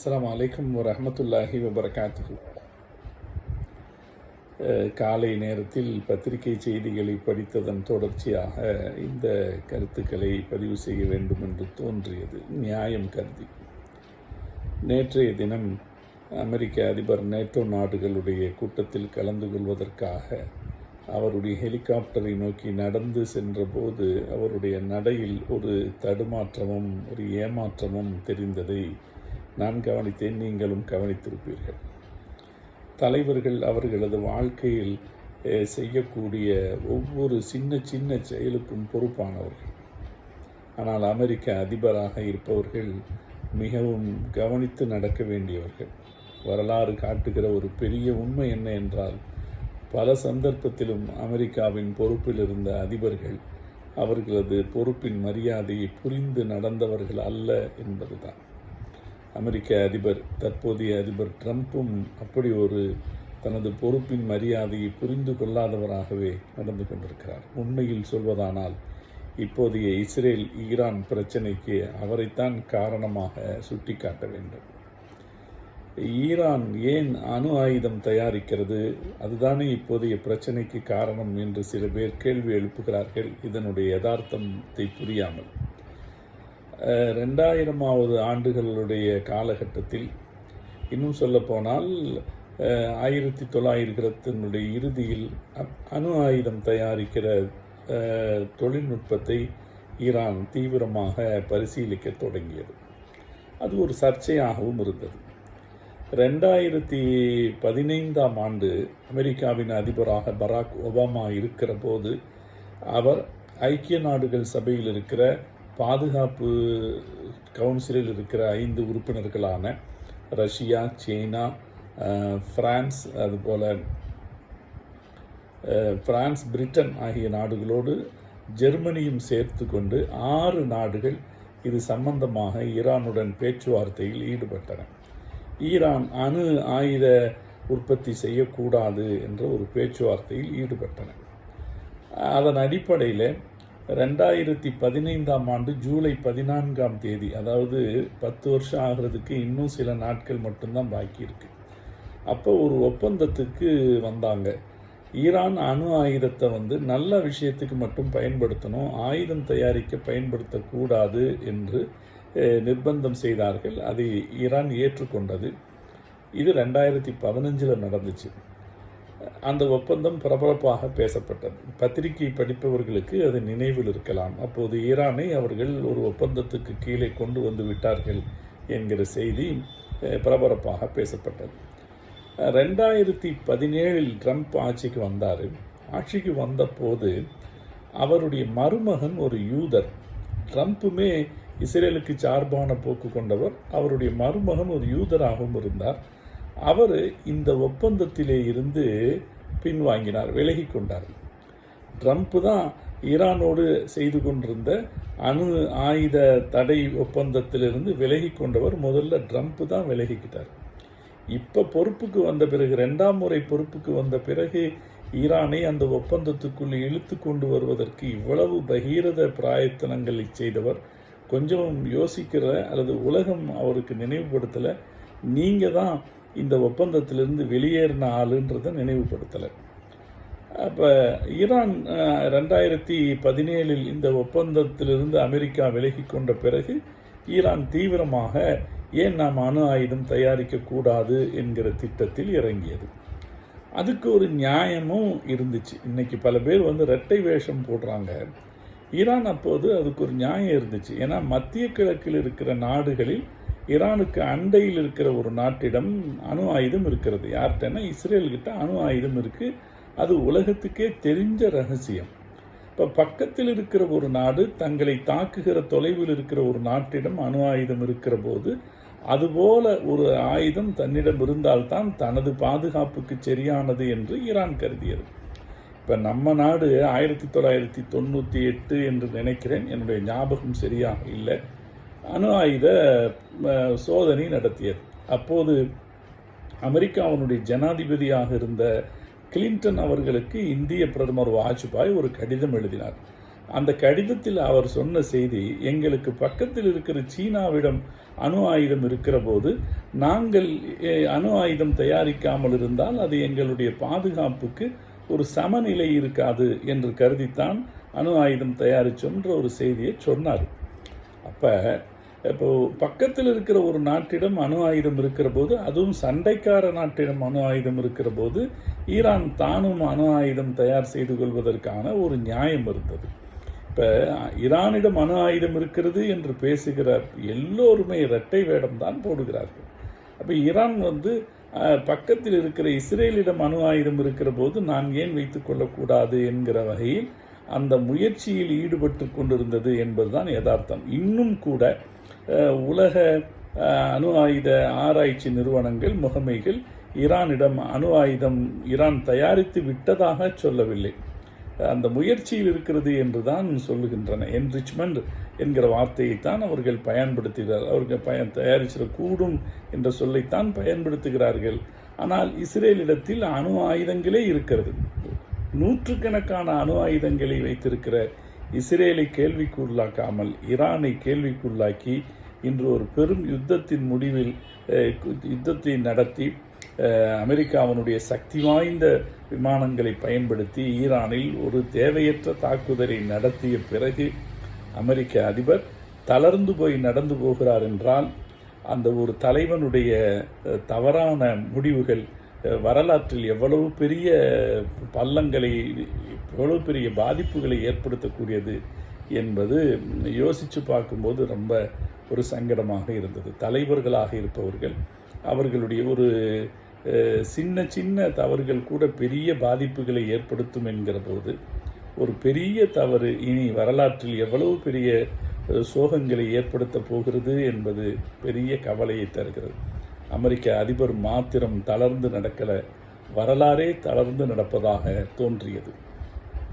அஸ்லாம் வலைக்கம் வரமத்துல்லாஹி வபரகாத்து அஹ், காலை நேரத்தில் பத்திரிகை செய்திகளை படித்ததன் தொடர்ச்சியாக இந்த கருத்துக்களை பதிவு செய்ய வேண்டும் என்று தோன்றியது. நியாயம் கருதி. நேற்றைய தினம் அமெரிக்க அதிபர் நேட்டோ நாடுகளுடைய கூட்டத்தில் கலந்து கொள்வதற்காக அவருடைய ஹெலிகாப்டரை நோக்கி நடந்து சென்றபோது அவருடைய நடையில் ஒரு தடுமாற்றமும் ஒரு ஏமாற்றமும் தெரிந்ததை நான் கவனித்தேன் நீங்களும் கவனித்திருப்பீர்கள். தலைவர்கள் அவர்களது வாழ்க்கையில் செய்யக்கூடிய ஒவ்வொரு சின்ன சின்ன செயலுக்கும் பொறுப்பானவர்கள். ஆனால் அமெரிக்க அதிபராக இருப்பவர்கள் மிகவும் கவனித்து நடக்க வேண்டியவர்கள். வரலாறு காட்டுகிற ஒரு பெரிய உண்மை என்ன என்றால் பல சந்தர்ப்பத்திலும் அமெரிக்காவின் பொறுப்பில் இருந்த அதிபர்கள் அவர்களது பொறுப்பின் மரியாதையை புரிந்து நடந்தவர்கள் அல்ல என்பதுதான். அமெரிக்க அதிபர் தற்போதைய அதிபர் ட்ரம்ப்பும் அப்படி ஒரு தனது பொறுப்பின் மரியாதையை புரிந்து கொள்ளாதவராகவே நடந்து கொண்டிருக்கிறார். உண்மையில் சொல்வதானால் இப்போதைய இஸ்ரேல் ஈரான் பிரச்சனைக்கு அவரைத்தான் காரணமாக சுட்டிக்காட்ட வேண்டும். ஈரான் ஏன் அணு ஆயுதம் தயாரிக்கிறது? அதுதானே இப்போதைய பிரச்சனைக்கு காரணம் என்று சில பேர் கேள்வி எழுப்புகிறார்கள். இதனுடைய யதார்த்தத்தை புரியாமல். ரெண்டாயிரமாவது ஆண்டுகளுடைய காலகட்டத்தில் இன்னும் சொல்லப்போனால் ஆயிரத்தி தொள்ளாயிரத்தினுடைய இறுதியில் அணு ஆயுதம் தயாரிக்கிற தொழில்நுட்பத்தை ஈரான் தீவிரமாக பரிசீலிக்க தொடங்கியது. அது ஒரு சர்ச்சையாகவும் இருந்தது. ரெண்டாயிரத்தி பதினைந்தாம் ஆண்டு அமெரிக்காவின் அதிபராக பராக் ஒபாமா இருக்கிற போது அவர் ஐக்கிய நாடுகள் சபையில் இருக்கிற பாதுகாப்பு கவுன்சிலில் இருக்கிற ஐந்து உறுப்பினர்களான ரஷ்யா சீனா பிரான்ஸ் அதுபோல பிரான்ஸ் பிரிட்டன் ஆகிய நாடுகளோடு ஜெர்மனியும் சேர்த்து கொண்டு ஆறு நாடுகள் இது சம்பந்தமாக ஈரானுடன் பேச்சுவார்த்தையில் ஈடுபட்டன. ஈரான் அணு ஆயுத உற்பத்தி செய்யக்கூடாது என்ற ஒரு பேச்சுவார்த்தையில் ஈடுபட்டன. அதன் அடிப்படையில் ரெண்டாயிரத்தி பதினைந்தாம் ஆண்டு ஜூலை பதினான்காம் தேதி அதாவது பத்து வருஷம் ஆகிறதுக்கு இன்னும் சில நாட்கள் மட்டும்தான் பாக்கி இருக்கு. அப்போ ஒரு ஒப்பந்தத்துக்கு வந்தாங்க. ஈரான் அணு ஆயுதத்தை வந்து நல்ல விஷயத்துக்கு மட்டும் பயன்படுத்தணும் ஆயுதம் தயாரிக்க பயன்படுத்தக்கூடாது என்று நிர்பந்தம் செய்தார்கள். அதை ஈரான் ஏற்றுக்கொண்டது. இது ரெண்டாயிரத்தி பதினஞ்சில் நடந்துச்சு. அந்த ஒப்பந்தம் பரபரப்பாக பேசப்பட்டது. பத்திரிகை படிப்பவர்களுக்கு அது நினைவில் இருக்கலாம். அப்போது ஈரானை அவர்கள் ஒரு ஒப்பந்தத்துக்கு கீழே கொண்டு வந்து விட்டார்கள் என்கிற செய்தி அஹ், பரபரப்பாக பேசப்பட்டது. ரெண்டாயிரத்தி பதினேழில் ட்ரம்ப் ஆட்சிக்கு வந்தார். ஆட்சிக்கு வந்தபோது அவருடைய மருமகன் ஒரு யூதர். ட்ரம்ப்புமே இஸ்ரேலுக்கு சார்பான போக்கு கொண்டவர். அவருடைய மருமகன் ஒரு யூதராகவும் இருந்தார். அவர் இந்த ஒப்பந்தத்திலே இருந்து பின்வாங்கினார் விலகி கொண்டார் ட்ரம்ப் தான் ஈரானோடு செய்து கொண்டிருந்த அணு ஆயுத தடை ஒப்பந்தத்திலிருந்து விலகி கொண்டவர் முதல்ல ட்ரம்ப் தான் விலகிக்கிட்டார். இப்போ பொறுப்புக்கு வந்த பிறகு ரெண்டாம் முறை பொறுப்புக்கு வந்த பிறகு ஈரானை அந்த ஒப்பந்தத்துக்குள் இழுத்து கொண்டு வருவதற்கு இவ்வளவு பகீரத பிராயத்தனங்களை செய்தவர் கொஞ்சம் யோசிக்கிற அல்லது உலகம் அவருக்கு நினைவுபடுத்தலை நீங்கள் தான் இந்த ஒப்பந்தத்திலிருந்து வெளியேறின ஆளுன்றதை நினைவுபடுத்தலை. அப்போ ஈரான் ரெண்டாயிரத்தி பதினேழில் இந்த ஒப்பந்தத்திலிருந்து அமெரிக்கா விலகி கொண்ட பிறகு ஈரான் தீவிரமாக ஏன் நாம் அணு ஆயுதம் தயாரிக்கக்கூடாது என்கிற திட்டத்தில் இறங்கியது. அதுக்கு ஒரு நியாயமும் இருந்துச்சு. இன்றைக்கி பல பேர் வந்து ரெட்டை வேஷம் போடுறாங்க. ஈரான் அப்போது அதுக்கு ஒரு நியாயம் இருந்துச்சு. ஏன்னா மத்திய கிழக்கில் இருக்கிற நாடுகளில் ஈரானுக்கு அண்டையில் இருக்கிற ஒரு நாட்டிடம் அணு ஆயுதம் இருக்கிறது. யார்கிட்டன்னா இஸ்ரேல்கிட்ட அணு ஆயுதம் இருக்குது அது உலகத்துக்கே தெரிஞ்ச ரகசியம். இப்போ பக்கத்தில் இருக்கிற ஒரு நாடு தங்களை தாக்குகிற தொலைவில் இருக்கிற ஒரு நாட்டிடம் அணு ஆயுதம் இருக்கிற போது அதுபோல ஒரு ஆயுதம் தன்னிடம் இருந்தால்தான் தனது பாதுகாப்புக்கு சரியானது என்று ஈரான் கருதியது. இப்போ நம்ம நாடு ஆயிரத்தி தொள்ளாயிரத்தி தொண்ணூற்றி எட்டு என்று நினைக்கிறேன். என்னுடைய ஞாபகம் சரியாக இல்லை. அணு ஆயுத சோதனை நடத்தியது. அப்போது அமெரிக்காவினுடைய ஜனாதிபதியாக இருந்த கிளின்டன் அவர்களுக்கு இந்திய பிரதமர் வாஜ்பாய் ஒரு கடிதம் எழுதினார். அந்த கடிதத்தில் அவர் சொன்ன செய்தி எங்களுக்கு பக்கத்தில் இருக்கிற சீனாவிடம் அணு ஆயுதம் இருக்கிற போது நாங்கள் அணு ஆயுதம் தயாரிக்காமல் இருந்தால் அது எங்களுடைய பாதுகாப்புக்கு ஒரு சமநிலை இருக்காது என்று கருதித்தான் அணு ஆயுதம் தயாரிச்சோன்ற ஒரு செய்தியை சொன்னார். அப்போ இப்போ பக்கத்தில் இருக்கிற ஒரு நாட்டிடம் அணு ஆயுதம் இருக்கிற போது அதுவும் சண்டைக்கார நாட்டிடம் அணு ஆயுதம் இருக்கிற போது ஈரான் தானும் அணு ஆயுதம் தயார் செய்து கொள்வதற்கான ஒரு நியாயம் இருந்தது. இப்போ ஈரானிடம் அணு ஆயுதம் இருக்கிறது என்று பேசுகிற எல்லோருமே இரட்டை வேடம் தான் போடுகிறார்கள். அப்போ ஈரான் வந்து பக்கத்தில் இருக்கிற இஸ்ரேலிடம் அணு ஆயுதம் இருக்கிற போது நான் ஏன் வைத்துக் கொள்ளக்கூடாது என்கிற வகையில் அந்த முயற்சியில் ஈடுபட்டு கொண்டிருந்தது என்பதுதான் யதார்த்தம். இன்னும் கூட உலக அணு ஆயுத ஆராய்ச்சி நிறுவனங்கள் முகமைகள் ஈரானிடம் அணு ஆயுதம் ஈரான் தயாரித்து விட்டதாக சொல்லவில்லை. அந்த முயற்சியில் இருக்கிறது என்று தான் சொல்லுகின்றன என்ரிச்மெண்ட் என்கிற வார்த்தையைத்தான் அவர்கள் பயன்படுத்துகிறார் அவர்கள் பயன் தயாரிச்சிடக்கூடும் என்ற சொல்லைத்தான் பயன்படுத்துகிறார்கள். ஆனால் இஸ்ரேலிடத்தில் அணு ஆயுதங்களே இருக்கிறது. நூற்றுக்கணக்கான அணு ஆயுதங்களை வைத்திருக்கிற இஸ்ரேலை கேள்விக்குள்ளாக்காமல் ஈரானை கேள்விக்குள்ளாக்கி இன்று ஒரு பெரும் யுத்தத்தின் முடிவில் யுத்தத்தை நடத்தி அமெரிக்காவினுடைய சக்தி வாய்ந்த விமானங்களை பயன்படுத்தி ஈரானில் ஒரு தேவையற்ற தாக்குதலை நடத்திய பிறகு அமெரிக்க அதிபர் தளர்ந்து போய் நடந்து போகிறார் என்றால் அந்த ஒரு தலைவனுடைய தவறான முடிவுகள் வரலாற்றில் எவ்வளவு பெரிய பள்ளங்களை எவ்வளவு பெரிய பாதிப்புகளை ஏற்படுத்தக்கூடியது என்பது யோசித்து பார்க்கும்போது ரொம்ப ஒரு சங்கடமாக இருந்தது. தலைவர்களாக இருப்பவர்கள் அவர்களுடைய ஒரு சின்ன சின்ன தவறுகள் கூட பெரிய பாதிப்புகளை ஏற்படுத்தும் என்கிற போது ஒரு பெரிய தவறு இனி வரலாற்றில் எவ்வளவு பெரிய சோகங்களை ஏற்படுத்தப் போகிறது என்பது பெரிய கவலையை தருகிறது. அமெரிக்க அதிபர் மாத்திரம் தளர்ந்து நடக்கல. வரலாறே தளர்ந்து நடப்பதாக தோன்றியது.